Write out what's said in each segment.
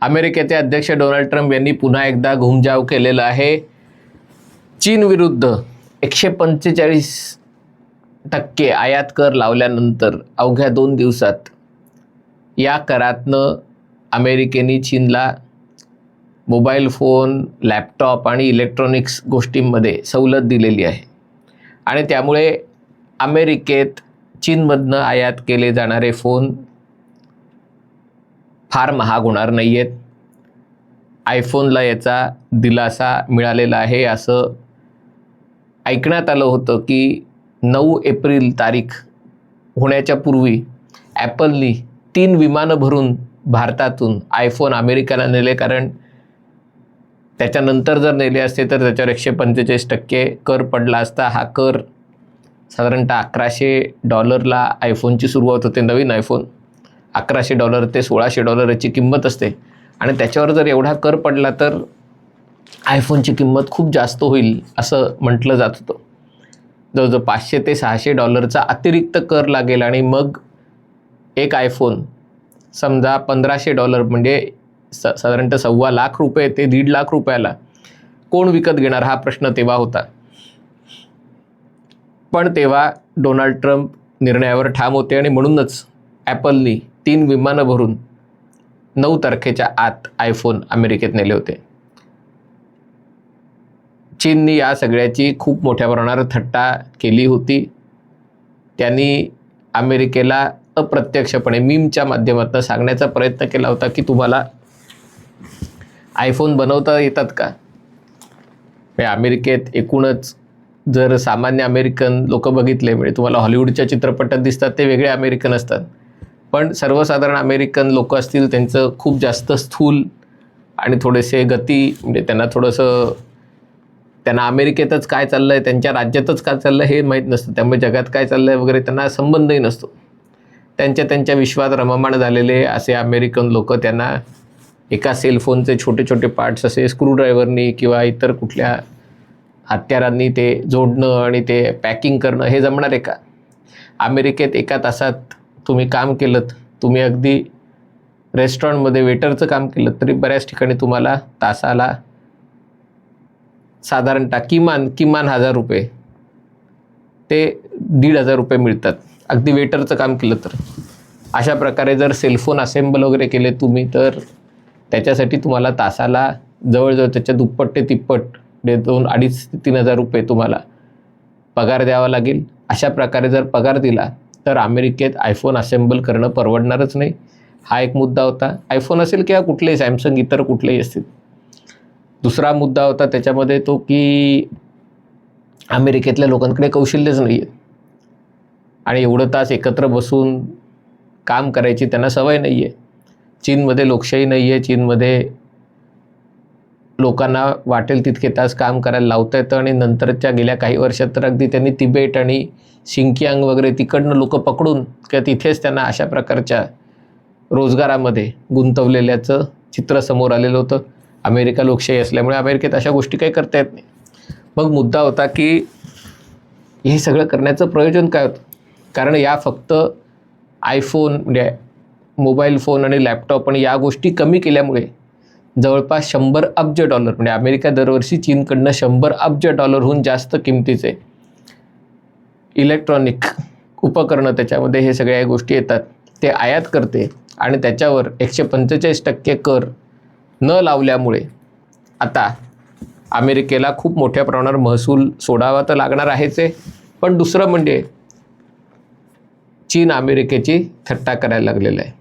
अमेरिकेचे अध्यक्ष Donald Trump यांनी पुन्हा एकदा घुमजाव केलेला आहे. चीन विरुद्ध एकशे पंचेचाळीस टक्के आयात कर लावल्यानंतर अवघ्या दोन दिवसात या करातनं अमेरिकेने चीनला मोबाईल फोन लॅपटॉप आणि इलेक्ट्रॉनिक्स गोष्टींमध्ये सवलत दिलेली आहे. आणि त्यामुळे अमेरिकेत चीनमधनं आयात केले जाणारे फोन फार महाग होणार नाही आहेत आयफोनला याचा दिलासा मिळालेला आहे. असं ऐकण्यात आलं होतं की नऊ एप्रिल तारीख होण्याच्या पूर्वी ॲपलनी तीन विमानं भरून भारतातून आयफोन अमेरिकेला नेले. कारण त्याच्यानंतर जर नेले असते तर त्याच्यावर एकशे पंचेचाळीस टक्के कर पडला असता. हा कर साधारणतः अकराशे डॉलरला आयफोनची सुरुवात होते नवीन आयफोन अकराशे डॉलर ते सोळाशे डॉलर याची किंमत असते. आणि त्याच्यावर जर एवढा कर पडला तर आयफोनची किंमत खूप जास्त होईल असं म्हटलं जात होतं. जवळजवळ पाचशे ते सहाशे डॉलरचा अतिरिक्त कर लागेल आणि मग एक आयफोन समजा पंधराशे डॉलर म्हणजे स साधारणतः सव्वा लाख रुपये ते दीड लाख रुपयाला कोण विकत घेणार हा प्रश्न तेव्हा होता. पण तेव्हा डोनाल्ड ट्रम्प निर्णयावर ठाम होते आणि म्हणूनच ॲपलनी तीन विमानं भरून नऊ तारखेच्या आत आयफोन अमेरिकेत नेले होते. चीननी या सगळ्याची खूप मोठ्या प्रमाणावर थट्टा केली होती. त्यांनी अमेरिकेला अप्रत्यक्षपणे मीमच्या माध्यमातून सांगण्याचा प्रयत्न केला होता की तुम्हाला आयफोन बनवता येतात का? म्हणजे अमेरिकेत एकूणच जर सामान्य अमेरिकन लोक बघितले म्हणजे तुम्हाला हॉलिवूडच्या चित्रपटात दिसतात ते वेगळे अमेरिकन असतात. पण सर्वसाधारण अमेरिकन लोक असतील त्यांचं खूप जास्त स्थूल आणि थोडेसे गती म्हणजे त्यांना थोडंसं त्यांना अमेरिकेतच काय चाललं आहे त्यांच्या राज्यातच काय चाललं आहे हे माहीत नसतं. त्यामुळे जगात काय चाललं आहे वगैरे त्यांना संबंधही नसतो. त्यांच्या त्यांच्या विश्वात रममाण झालेले असे अमेरिकन लोक त्यांना एका सेलफोनचे छोटे छोटे पार्ट्स असे स्क्रूड्रायव्हरनी किंवा इतर कुठल्या हत्यारांनी ते जोडणं आणि ते पॅकिंग करणं हे जमणार आहे का? अमेरिकेत एका तासात तुम्ही काम केलं तुम्ही अगदी रेस्टॉरंटमध्ये वेटरचं काम केलं तरी बऱ्याच ठिकाणी तुम्हाला तासाला साधारणतः किमान किमान हजार रुपये ते दीड हजार रुपये मिळतात. अगदी वेटरचं काम केलं तर. अशा प्रकारे जर सेलफोन असेंबल वगैरे केले तुम्ही तर त्याच्यासाठी तुम्हाला तासाला जवळजवळ त्याच्या दुप्पट ते तिप्पट दोन अडीच ते तीन हजार रुपये तुम्हाला पगार द्यावा लागेल. अशा प्रकारे जर पगार दिला तर अमेरिकेत आयफोन असेंबल करणं परवडणारच नाही. हा एक मुद्दा होता. आयफोन असेल किंवा कुठलेही सॅमसंग इतर कुठलेही असतील. दुसरा मुद्दा होता त्याच्यामध्ये तो की अमेरिकेतल्या लोकांकडे कौशल्यच नाही आहे आणि एवढं तास एकत्र बसून काम करायची त्यांना सवय नाही आहे चीनमध्ये लोकशाही नाही आहे चीनमध्ये लोकांना वाटेल तितके तास काम करायला लावता येतं आणि नंतरच्या गेल्या काही वर्षात तर अगदी त्यांनी तिबेट आणि शिंकियांग वगैरे तिकडनं लोक पकडून किंवा तिथेच त्यांना अशा प्रकारच्या रोजगारामध्ये गुंतवलेल्याचं चित्र समोर आलेलं होतं. अमेरिका लोकशाही असल्यामुळे अमेरिकेत अशा गोष्टी काही करता येत नाही. मग मुद्दा होता की हे सगळं करण्याचं प्रयोजन काय होतं? कारण या फक्त आयफोन म्हणजे मोबाईल फोन आणि लॅपटॉप आणि या गोष्टी कमी केल्यामुळे जवळपास शंभर अब्ज डॉलर म्हणजे अमेरिका दरवर्षी चीनकडनं शंभर अब्ज डॉलरहून जास्त किमतीचे इलेक्ट्रॉनिक उपकरणं त्याच्यामध्ये हे सगळ्या गोष्टी येतात. ते आयात करते आणि त्याच्यावर एकशे पंचेचाळीस टक्के कर न लावल्यामुळे आता अमेरिकेला खूप मोठ्या प्रमाणावर महसूल सोडावा तर लागणार आहेच आहे. पण दुसरं म्हणजे चीन अमेरिकेची थट्टा करायला लागलेलं आहे.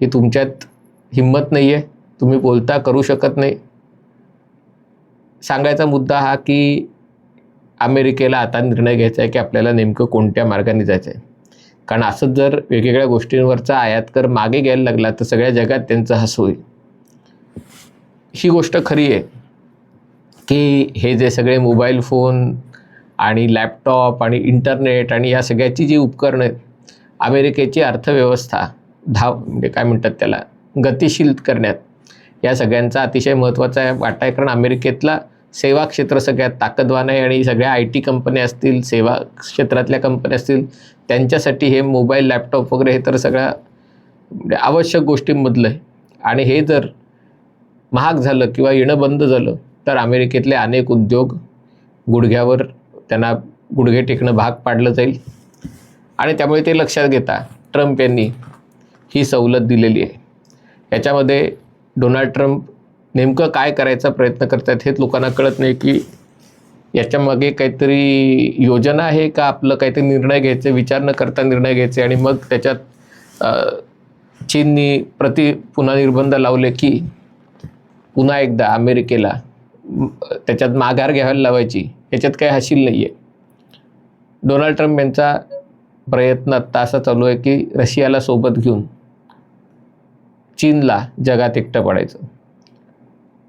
की तुमच्यात हिंमत नाही आहे तुम्ही बोलता करू शकत नाही. सांगायचा मुद्दा हा की अमेरिकेला आता निर्णय घ्यायचा आहे की आपल्याला नेमकं कोणत्या मार्गाने जायचं आहे. कारण असंच जर वेगवेगळ्या गोष्टींवरचा आयात कर मागे घ्यायला लागला तर सगळ्या जगात त्यांचं हस होईल. ही गोष्ट खरी आहे की हे जे सगळे मोबाईल फोन आणि लॅपटॉप आणि इंटरनेट आणि या सगळ्याची जी उपकरणं आहेत अमेरिकेची अर्थव्यवस्था धाव म्हणजे काय म्हणतात त्याला गतिशील करण्यात. या सगळ्यांचा अतिशय महत्त्वाचा वाटा आहे कारण अमेरिकेतला सेवा क्षेत्र सगळ्यात ताकदवान आहे आणि सगळ्या आय टी कंपन्या असतील सेवा क्षेत्रातल्या कंपन्या असतील त्यांच्यासाठी हे मोबाईल लॅपटॉप वगैरे हे तर सगळ्या म्हणजे आवश्यक गोष्टींमधलं आहे. आणि हे जर महाग झालं किंवा येणं बंद झालं तर अमेरिकेतले अनेक उद्योग गुडघ्यावर त्यांना गुडघे टेकणं भाग पाडलं जाईल. आणि त्यामुळे ते लक्षात घेता ट्रम्प यांनी ही सवलत दिलेली आहे. याच्यामध्ये डोनाल्ड ट्रम्प नेमकं काय करायचा प्रयत्न करतात हेच लोकांना कळत नाही की याच्यामागे काहीतरी योजना आहे का आपलं काहीतरी निर्णय घ्यायचे विचार न करता निर्णय घ्यायचे आणि मग त्याच्यात चीननी प्रति पुन्हा निर्बंध लावले की पुन्हा एकदा अमेरिकेला त्याच्यात माघार घ्यायला लावायची. याच्यात काही हाशील नाही आहे डोनाल्ड ट्रम्प यांचा प्रयत्न आत्ता असा चालू आहे की रशियाला सोबत घेऊन चीनला जगात एकटं पडायचं.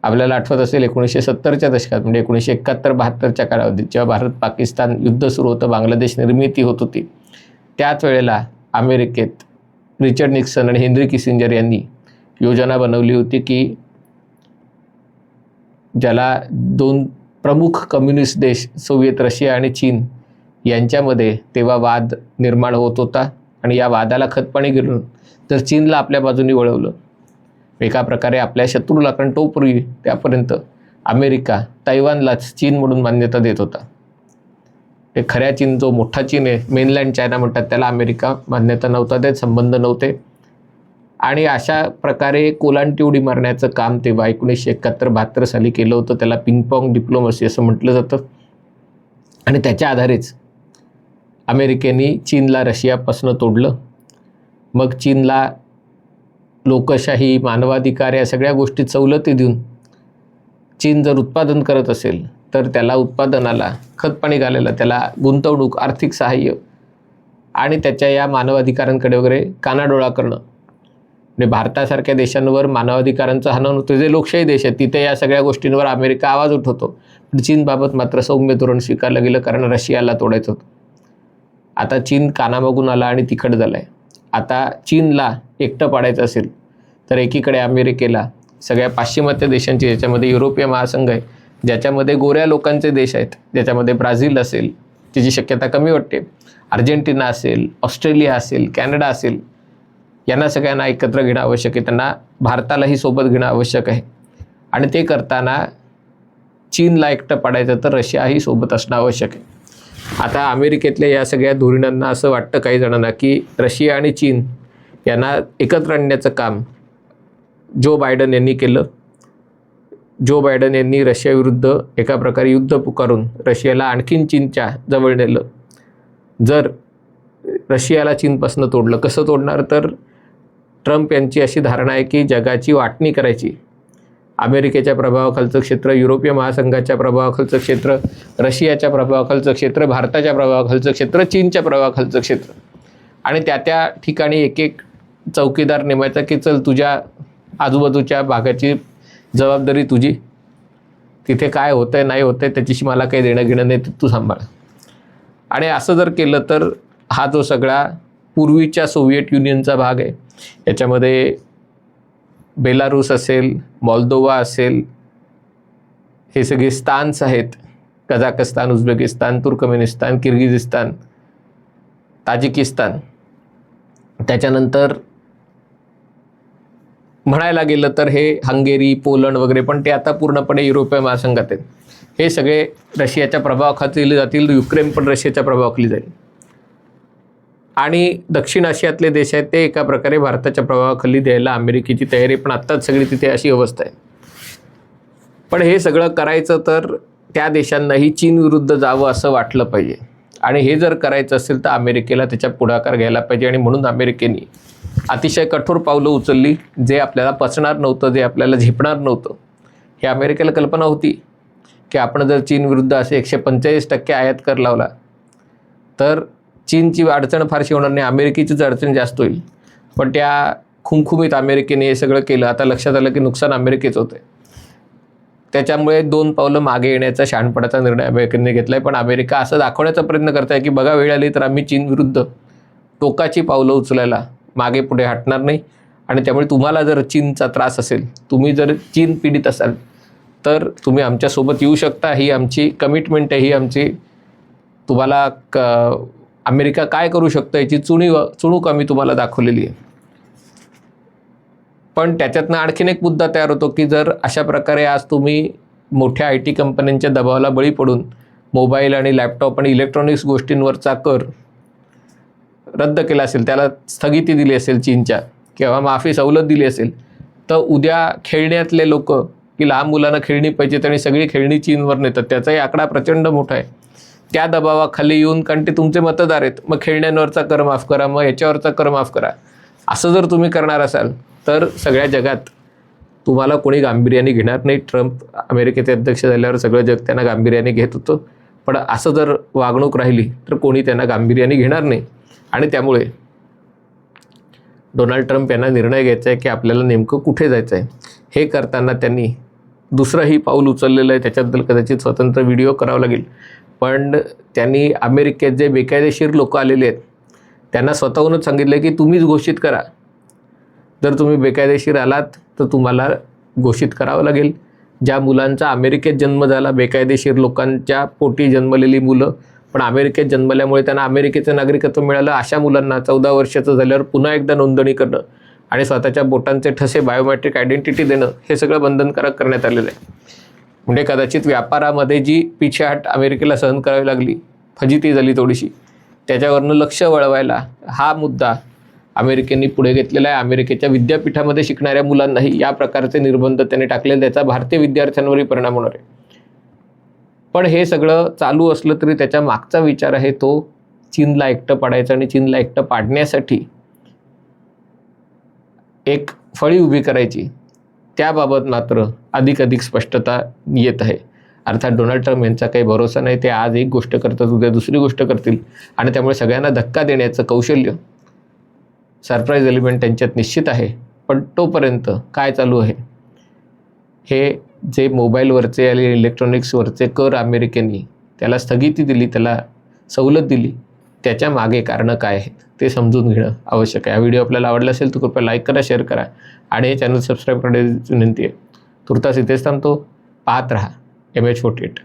आपल्याला आठवत असेल एकोणीसशे सत्तरच्या दशकात म्हणजे एकोणीसशे एकाहत्तर बहात्तरच्या कालावधीत जेव्हा भारत पाकिस्तान युद्ध सुरू होतं बांगलादेश निर्मिती होत होती त्याच वेळेला अमेरिकेत रिचर्ड निक्सन आणि हेनरी किसिंजर यांनी योजना बनवली होती की ज्याला दोन प्रमुख कम्युनिस्ट देश सोव्हिएत रशिया आणि चीन यांच्यामध्ये तेव्हा वाद निर्माण होत होता. आणि या वादाला खतपाणी घेऊन तर चीनला आपल्या बाजूने वळवलं. एका प्रकारे आपल्या शत्रूला कारण तोपूर्वी त्यापर्यंत अमेरिका तैवानलाच चीन म्हणून मान्यता देत होता. ते खऱ्या चीन जो मोठा चीन आहे मेनलँड चायना म्हणतात त्याला अमेरिका मान्यता नव्हता देत संबंध नव्हते. आणि अशा प्रकारे कोलांटी उडी मारण्याचं काम तेव्हा एकोणीसशे एकाहत्तर बहात्तर साली केलं होतं. त्याला पिंगपॉंग डिप्लोमसी असं म्हटलं जातं. आणि त्याच्या आधारेच अमेरिकेने चीनला रशियापासून तोडलं. मग चीनला लोकशाही मानवाधिकार या सगळ्या गोष्टी सवलती देऊन चीन जर उत्पादन करत असेल तर त्याला उत्पादनाला खतपाणी घालायला त्याला गुंतवणूक आर्थिक सहाय्य आणि त्याच्या या मानवाधिकारांकडे वगैरे कानाडोळा करणं. म्हणजे भारतासारख्या देशांवर मानवाधिकारांचं हनन होतं. जे लोकशाही देश आहेत तिथे या सगळ्या गोष्टींवर अमेरिका आवाज उठवतो. पण चीनबाबत मात्र सौम्य धोरण स्वीकारलं गेलं कारण रशियाला तोडायचं होतं. आता चीन कानामागून आला आणि तिखट झाला आहे आता चीनला एकटं पाडायचं असेल तर एकीकडे अमेरिकेला सगळ्या पाश्चिमात्य देशांची ज्याच्यामध्ये युरोपीय महासंघ आहे ज्याच्यामध्ये गोऱ्या लोकांचे देश आहेत ज्याच्यामध्ये ब्राझील असेल त्याची शक्यता कमी वाटते अर्जेंटिना असेल ऑस्ट्रेलिया असेल कॅनडा असेल यांना सगळ्यांना एकत्र घेणं आवश्यक आहे त्यांना भारतालाही सोबत घेणं आवश्यक आहे. आणि ते करताना चीनला एकटं पाडायचं तर रशियाही सोबत असणं आवश्यक आहे. आता अमेरिकेतल्या या सगळ्या धोरणांना असं वाटतं काही जणांना की रशिया आणि चीन यांना एकत्र आणण्याचं काम जो बायडन यांनी केलं जो बायडन यांनी रशियाविरुद्ध एका प्रकारे युद्ध पुकारून रशियाला आणखीन चीनच्या जवळ नेलं. जर रशियाला चीनपासून तोडलं कसं तोडणार? तर ट्रम्प यांची अशी धारणा आहे की जगाची वाटणी करायची. अमेरिकेच्या प्रभावाखालचं क्षेत्र युरोपीय महासंघाच्या प्रभावाखालचं क्षेत्र रशियाच्या प्रभावाखालचं क्षेत्र भारताच्या प्रभावाखालचं क्षेत्र चीनच्या प्रभावाखालचं क्षेत्र. आणि त्या त्या ठिकाणी एक एक चौकीदार नेमायचा की चल तुझ्या आजूबाजूच्या भागाची जबाबदारी तुझी. तिथे काय होतं आहे नाही होतं आहे त्याच्याशी मला काही देणं घेणं नाही तू सांभाळ. आणि असं जर केलं तर हा जो सगळा पूर्वीच्या सोव्हिएट युनियनचा भाग आहे याच्यामध्ये बेलारूस असेल मॉल्दोवा असेल हे सगळे स्थान्स आहेत. Kazakhstan Uzbekistan Turkmenistan Kyrgyzstan Tajikistan. त्याच्यानंतर म्हणायला गेलं तर हे हंगेरी पोलंड वगैरे पण ते आता पूर्णपणे युरोपीय महासंघात आहेत. हे सगळे रशियाच्या प्रभावाखाली जातील युक्रेन पण रशियाच्या प्रभावाखाली जाईल. आणि दक्षिण आशियातले देश आहेत ते एका प्रकारे भारताच्या प्रभावाखाली द्यायला अमेरिकेची तयारी पण आत्ताच सगळी तिथे अशी अवस्था आहे. पण हे सगळं करायचं तर त्या देशांनाही चीन विरुद्ध जावं असं वाटलं पाहिजे. आणि हे जर करायचं असेल तर अमेरिकेला त्याच्या पुढाकार घ्यायला पाहिजे आणि म्हणून अमेरिकेने अतिशय कठोर पावलं उचलली जे आपल्याला पचणार नव्हतं जे आपल्याला झेपणार नव्हतं. हे अमेरिकेला कल्पना होती की आपण जर चीनविरुद्ध असे एकशे पंचेचाळीस टक्के आयात कर लावला तर चीनची अडचण फारशी होणार नाही अमेरिकेचीच अडचण जास्त होईल. पण त्या खुमखुमीत अमेरिकेने हे सगळं केलं आता लक्षात आलं की नुकसान अमेरिकेचं होतं त्याच्यामुळे दोन पावलं मागे येण्याचा शहाणपणाचा निर्णय अमेरिकेने घेतला आहे पण अमेरिका असं दाखवण्याचा प्रयत्न करत आहे की बघा वेळ आली तर आम्ही चीन विरुद्ध टोकाची पावलं उचलायला मागे पुढे हटणार नाही. आणि त्यामुळे तुम्हाला जर चीनचा त्रास असेल तुम्ही जर चीन पीडित असाल तर तुम्ही आमच्यासोबत येऊ शकता. ही आमची कमिटमेंट आहे ही आमची तुम्हाला क अमेरिका काय करू शकतं याची चुणी चुणूक आम्ही तुम्हाला दाखवलेली आहे. पण त्याच्यातनं आणखीन एक मुद्दा तयार होतो की जर अशा प्रकारे आज तुम्ही मोठ्या आय टी कंपन्यांच्या दबावाला बळी पडून मोबाईल आणि लॅपटॉप आणि इलेक्ट्रॉनिक्स गोष्टींवरचा कर रद्द केला असेल त्याला स्थगिती दिली असेल चीनच्या किंवा माफी सवलत दिली असेल तर उद्या खेळण्यातले लोक की लहान मुलांना खेळणी पाहिजेत आणि सगळी खेळणी चीनवर नेतात त्याचाही आकडा प्रचंड मोठा आहे. त्या दबावाखाली येऊन कारण ते तुमचे मतदार आहेत मग खेळण्यांवरचा कर माफ करा मग याच्यावरचा कर माफ करा. असं जर तुम्ही करणार असाल तर सगळ्या जगात तुम्हाला कोणी गांभीर्याने घेणार नाही. ट्रम्प अमेरिकेचे अध्यक्ष झाल्यावर सगळं जग त्यांना गांभीर्याने घेत होतं. पण असं जर वागणूक राहिली तर कोणी त्यांना गांभीर्याने घेणार नाही. आणि त्यामुळे डोनाल्ड ट्रम्प यांना निर्णय घ्यायचा आहे की आपल्याला नेमकं कुठे जायचं आहे. हे करताना त्यांनी दुसरंही पाऊल उचललेलं आहे. त्याच्याबद्दल कदाचित स्वतंत्र व्हिडिओ करावा लागेल. पण त्यांनी अमेरिकेत जे बेकायदेशीर लोक आलेले आहेत त्यांना स्वतःहूनच सांगितलं की तुम्हीच घोषित करा. जर तुम्ही बेकायदेशीर आलात तर तुम्हाला घोषित करावं लागेल. ज्या मुलांचा अमेरिकेत जन्म झाला बेकायदेशीर लोकांच्या पोटी जन्मलेली मुलं पण अमेरिकेत जन्मल्यामुळे त्यांना अमेरिकेचं नागरिकत्व मिळालं अशा मुलांना चौदा वर्षाचं झाल्यावर पुन्हा एकदा नोंदणी करणं. आणि स्वतःच्या बोटांचे ठसे बायोमेट्रिक आयडेंटिटी देणं हे सगळं बंधनकारक करण्यात आलेलं आहे. म्हणजे कदाचित व्यापारामध्ये जी पिछेहाट अमेरिकेला सहन करावी लागली फजिती झाली थोडीशी त्याच्यावरनं लक्ष वळवायला हा मुद्दा अमेरिकेने पुढे घेतलेला आहे. अमेरिकेच्या विद्यापीठामध्ये शिकणाऱ्या मुलांनाही या प्रकारचे निर्बंध त्यांनी टाकले त्याचा भारतीय विद्यार्थ्यांवरही परिणाम होणार आहे. पण हे सगळं चालू असलं तरी त्याच्या मागचा विचार आहे तो चीनला एकटं पाडायचा आणि चीनला एकटं पाडण्यासाठी एक फळी उभी करायची त्याबाबत मात्र अधिक अधिक स्पष्टता येत आहे. अर्थात डोनाल्ड ट्रम्प यांचा काही भरोसा नाही ते आज एक गोष्ट करतात उद्या दुसरी गोष्ट करतील आणि त्यामुळे सगळ्यांना धक्का देण्याचं कौशल्य सरप्राईज एलिमेंट त्यांच्यात निश्चित आहे. पण तोपर्यंत काय चालू आहे? हे जे मोबाईलवरचे आणि इलेक्ट्रॉनिक्सवरचे कर अमेरिकेने त्याला स्थगिती दिली त्याला सवलत दिली त्याच्यामागे कारणं काय आहेत ते समजून घेणं आवश्यक आहे. हा व्हिडिओ आपल्याला आवडला असेल तर कृपया लाईक करा शेअर करा आणि हे चॅनल सबस्क्राईब करण्याची विनंती आहे. तुर्तास इथेच थांबतो. पाहत राहा. M H forty eight.